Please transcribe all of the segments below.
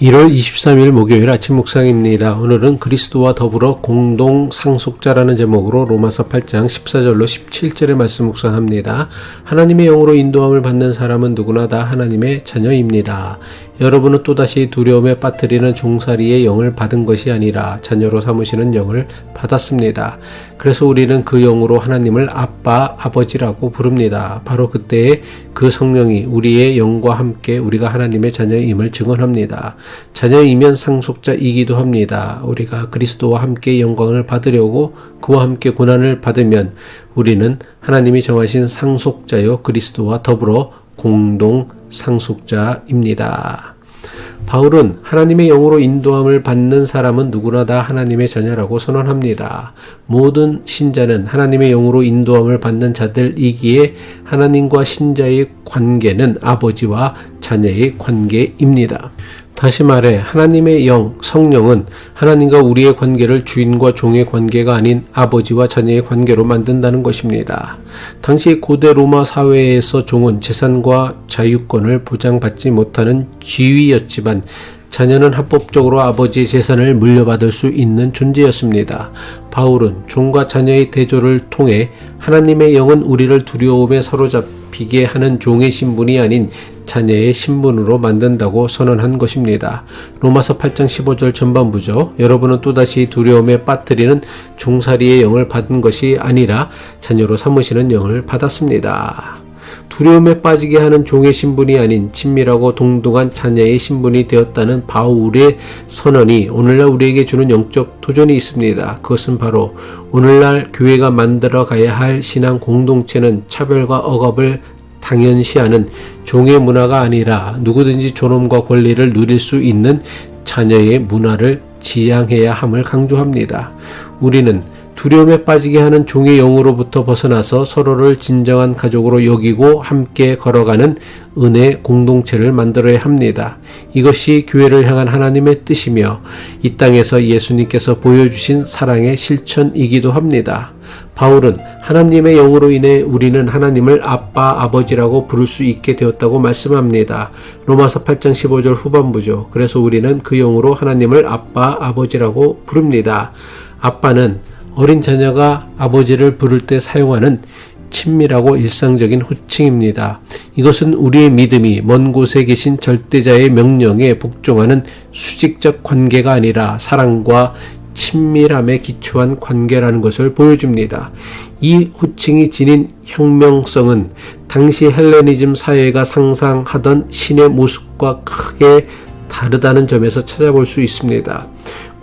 1월 23일 목요일 아침 묵상입니다. 오늘은 그리스도와 더불어 공동 상속자라는 제목으로 로마서 8장 14절로 17절의 말씀 묵상합니다. 하나님의 영으로 인도함을 받는 사람은 누구나 다 하나님의 자녀입니다. 여러분은 또다시 두려움에 빠뜨리는 종살이의 영을 받은 것이 아니라 자녀로 삼으시는 영을 받았습니다. 그래서 우리는 그 영으로 하나님을 아빠, 아버지라고 부릅니다. 바로 그때에 그 성령이 우리의 영과 함께 우리가 하나님의 자녀임을 증언합니다. 자녀이면 상속자이기도 합니다. 우리가 그리스도와 함께 영광을 받으려고 그와 함께 고난을 받으면 우리는 하나님이 정하신 상속자요 그리스도와 더불어 공동 상속자입니다. 바울은 하나님의 영으로 인도함을 받는 사람은 누구나 다 하나님의 자녀라고 선언합니다. 모든 신자는 하나님의 영으로 인도함을 받는 자들이기에 하나님과 신자의 관계는 아버지와 자녀의 관계입니다. 다시 말해 하나님의 영, 성령은 하나님과 우리의 관계를 주인과 종의 관계가 아닌 아버지와 자녀의 관계로 만든다는 것입니다. 당시 고대 로마 사회에서 종은 재산과 자유권을 보장받지 못하는 지위였지만 자녀는 합법적으로 아버지의 재산을 물려받을 수 있는 존재였습니다. 바울은 종과 자녀의 대조를 통해 하나님의 영은 우리를 두려움에 사로잡 히게 하는 종의 신분이 아닌 자녀의 신분으로 만든다고 선언한 것입니다. 로마서 8장 15절 전반부죠. 여러분은 또다시 두려움에 빠뜨리는 종살이의 영을 받은 것이 아니라 자녀로 삼으시는 영을 받았습니다. 두려움에 빠지게 하는 종의 신분이 아닌 친밀하고 동등한 자녀의 신분이 되었다는 바울의 선언이 오늘날 우리에게 주는 영적 도전이 있습니다. 그것은 바로 오늘날 교회가 만들어 가야 할 신앙 공동체는 차별과 억압을 당연시하는 종의 문화가 아니라 누구든지 존엄과 권리를 누릴 수 있는 자녀의 문화를 지향해야 함을 강조합니다. 우리는 두려움에 빠지게 하는 종의 영으로부터 벗어나서 서로를 진정한 가족으로 여기고 함께 걸어가는 은혜 공동체를 만들어야 합니다. 이것이 교회를 향한 하나님의 뜻이며 이 땅에서 예수님께서 보여주신 사랑의 실천이기도 합니다. 바울은 하나님의 영으로 인해 우리는 하나님을 아빠, 아버지라고 부를 수 있게 되었다고 말씀합니다. 로마서 8장 15절 후반부죠. 그래서 우리는 그 영으로 하나님을 아빠, 아버지라고 부릅니다. 아빠는 어린 자녀가 아버지를 부를 때 사용하는 친밀하고 일상적인 호칭입니다. 이것은 우리의 믿음이 먼 곳에 계신 절대자의 명령에 복종하는 수직적 관계가 아니라 사랑과 친밀함에 기초한 관계라는 것을 보여줍니다. 이 호칭이 지닌 혁명성은 당시 헬레니즘 사회가 상상하던 신의 모습과 크게 다르다는 점에서 찾아볼 수 있습니다.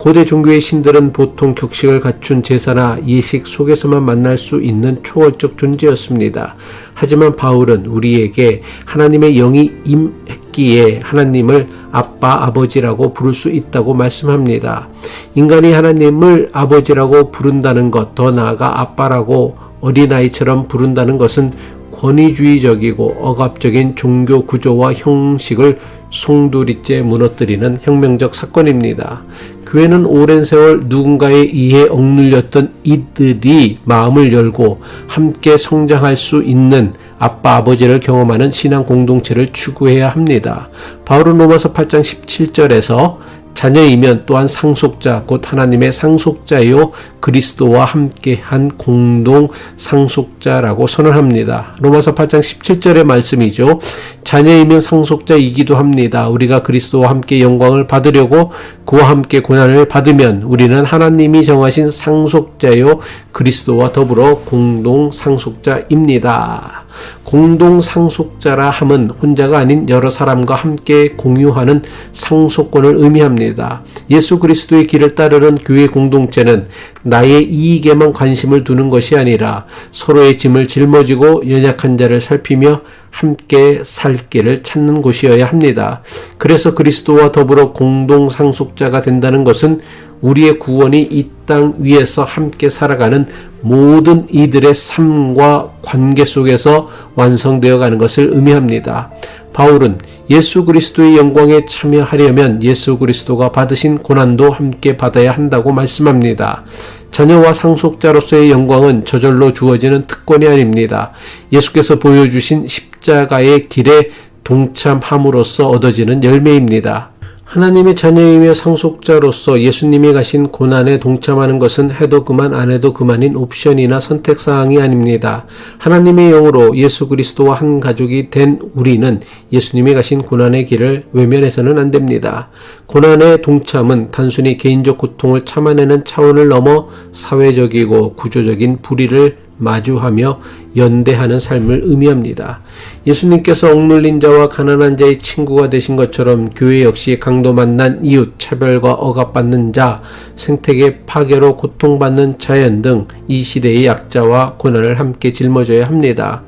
고대 종교의 신들은 보통 격식을 갖춘 제사나 예식 속에서만 만날 수 있는 초월적 존재였습니다. 하지만 바울은 우리에게 하나님의 영이 임했기에 하나님을 아빠, 아버지라고 부를 수 있다고 말씀합니다. 인간이 하나님을 아버지라고 부른다는 것, 더 나아가 아빠라고 어린아이처럼 부른다는 것은 권위주의적이고 억압적인 종교 구조와 형식을 송두리째 무너뜨리는 혁명적 사건입니다. 교회는 오랜 세월 누군가에 의해 억눌렸던 이들이 마음을 열고 함께 성장할 수 있는 아빠 아버지를 경험하는 신앙 공동체를 추구해야 합니다. 바울은 로마서 8장 17절에서 자녀이면 또한 상속자 곧 하나님의 상속자요 그리스도와 함께한 공동 상속자라고 선언합니다. 로마서 8장 17절의 말씀이죠. 자녀이면 상속자이기도 합니다. 우리가 그리스도와 함께 영광을 받으려고 그와 함께 고난을 받으면 우리는 하나님이 정하신 상속자요 그리스도와 더불어 공동 상속자입니다. 공동 상속자라 함은 혼자가 아닌 여러 사람과 함께 공유하는 상속권을 의미합니다. 예수 그리스도의 길을 따르는 교회 공동체는 나의 이익에만 관심을 두는 것이 아니라 서로의 짐을 짊어지고 연약한 자를 살피며 함께 살 길을 찾는 곳이어야 합니다. 그래서 그리스도와 더불어 공동 상속자가 된다는 것은 우리의 구원이 이 땅 위에서 함께 살아가는 모든 이들의 삶과 관계 속에서 완성되어 가는 것을 의미합니다. 바울은 예수 그리스도의 영광에 참여하려면 예수 그리스도가 받으신 고난도 함께 받아야 한다고 말씀합니다. 자녀와 상속자로서의 영광은 저절로 주어지는 특권이 아닙니다. 예수께서 보여주신 십자가의 길에 동참함으로써 얻어지는 열매입니다. 하나님의 자녀이며 상속자로서 예수님이 가신 고난에 동참하는 것은 해도 그만 안 해도 그만인 옵션이나 선택 사항이 아닙니다. 하나님의 영으로 예수 그리스도와 한 가족이 된 우리는 예수님이 가신 고난의 길을 외면해서는 안 됩니다. 고난의 동참은 단순히 개인적 고통을 참아내는 차원을 넘어 사회적이고 구조적인 불의를 마주하며 연대하는 삶을 의미합니다. 예수님께서 억눌린 자와 가난한 자의 친구가 되신 것처럼 교회 역시 강도 만난 이웃, 차별과 억압받는 자, 생태계 파괴로 고통받는 자연 등 이 시대의 약자와 고난을 함께 짊어져야 합니다.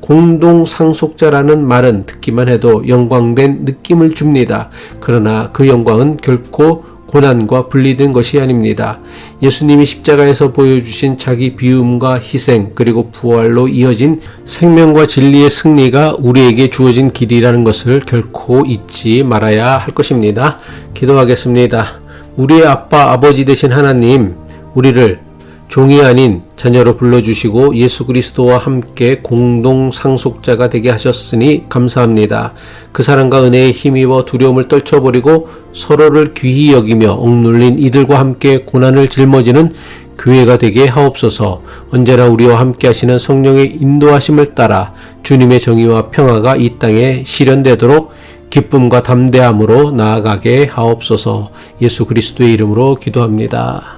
공동 상속자라는 말은 듣기만 해도 영광된 느낌을 줍니다. 그러나 그 영광은 결코 고난과 분리된 것이 아닙니다. 예수님이 십자가에서 보여주신 자기 비움과 희생 그리고 부활로 이어진 생명과 진리의 승리가 우리에게 주어진 길이라는 것을 결코 잊지 말아야 할 것입니다. 기도하겠습니다. 우리의 아빠 아버지 되신 하나님 우리를 종이 아닌 자녀로 불러주시고 예수 그리스도와 함께 공동 상속자가 되게 하셨으니 감사합니다. 그 사랑과 은혜에 힘입어 두려움을 떨쳐버리고 서로를 귀히 여기며 억눌린 이들과 함께 고난을 짊어지는 교회가 되게 하옵소서 언제나 우리와 함께 하시는 성령의 인도하심을 따라 주님의 정의와 평화가 이 땅에 실현되도록 기쁨과 담대함으로 나아가게 하옵소서 예수 그리스도의 이름으로 기도합니다.